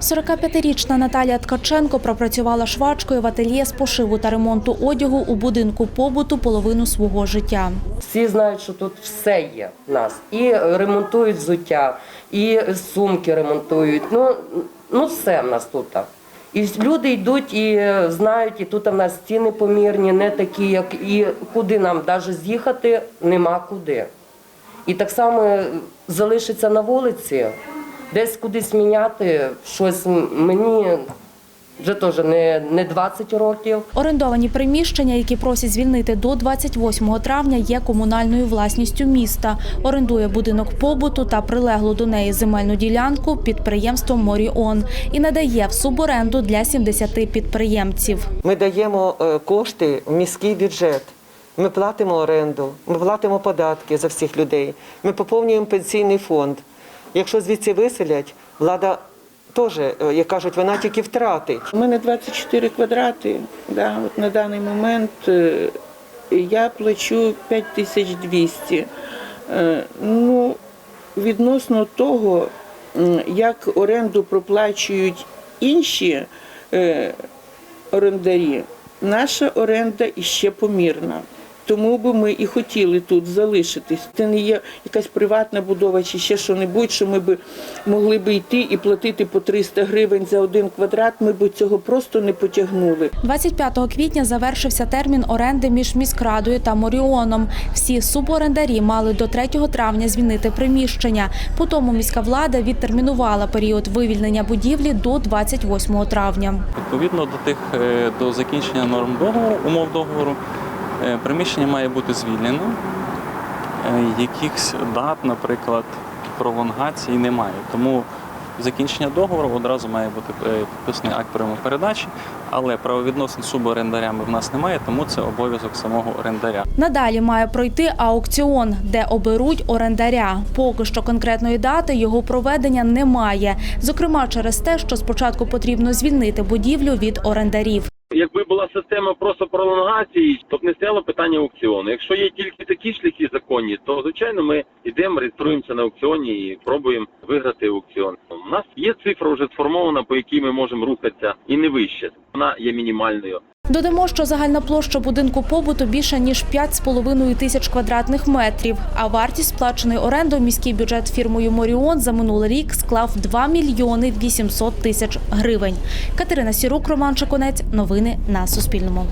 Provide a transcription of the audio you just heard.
45-річна Наталія Ткаченко пропрацювала швачкою в ательє з пошиву та ремонту одягу у будинку побуту половину свого життя. Всі знають, що тут все є в нас. І ремонтують взуття, і сумки ремонтують. Ну, ну все в нас тут. І люди йдуть і знають, і тут в нас ціни помірні, не такі, як і куди нам навіть з'їхати, нема куди. І так само залишиться на вулиці, десь кудись міняти щось мені вже теж не, не 20 років. Орендовані приміщення, які просять звільнити до 28 травня, є комунальною власністю міста. Орендує будинок побуту та прилеглу до неї земельну ділянку підприємство Моріон і надає в суборенду для 70 підприємців. Ми даємо е, кошти в міський бюджет. Ми платимо оренду, ми платимо податки за всіх людей. Ми поповнюємо пенсійний фонд. Якщо звідси виселять, влада теж, е, як кажуть, вона тільки втратить. У мене 24 квадрати. Да, от на даний момент е, я плачу 5200. Е, Ну, відносно того, як оренду проплачують інші орендарі, наша оренда іще помірна. Тому би ми і хотіли тут залишитись. Це не є якась приватна будова чи ще що-небудь, що ми би могли би йти і платити по 300 гривень за один квадрат. Ми б цього просто не потягнули. 25 квітня завершився термін оренди між міськрадою та Моріоном. Всі суборендарі мали до 3 травня звільнити приміщення. Потім міська влада відтермінувала період вивільнення будівлі до 28 травня. Відповідно до тих е, до закінчення норм договору, умов договору, приміщення має бути звільнено. Е, Якихось дат, наприклад, пролонгації немає. Тому закінчення договору одразу має бути е, підписаний акт прийому передачі, але правовідносин з суборендарями в нас немає, тому це обов'язок самого орендаря. Надалі має пройти аукціон, де оберуть орендаря. Поки що конкретної дати його проведення немає. Зокрема, через те, що спочатку потрібно звільнити будівлю від орендарів. Якби була система просто пролонгації, то б не стояло питання аукціону. Якщо є тільки такі шляхи законні, то звичайно ми йдемо, реєструємося на аукціоні і пробуємо виграти аукціон. У нас є цифра вже сформована, по якій ми можемо рухатися, і не вище. Вона є мінімальною. Додамо, що загальна площа будинку побуту більша ніж 5,5 тисяч квадратних метрів. А вартість сплаченої оренди в міський бюджет фірмою Моріон за минулий рік склав 2 мільйони 800 тисяч гривень. Катерина Сірук, Роман Чаконець. Новини на Суспільному.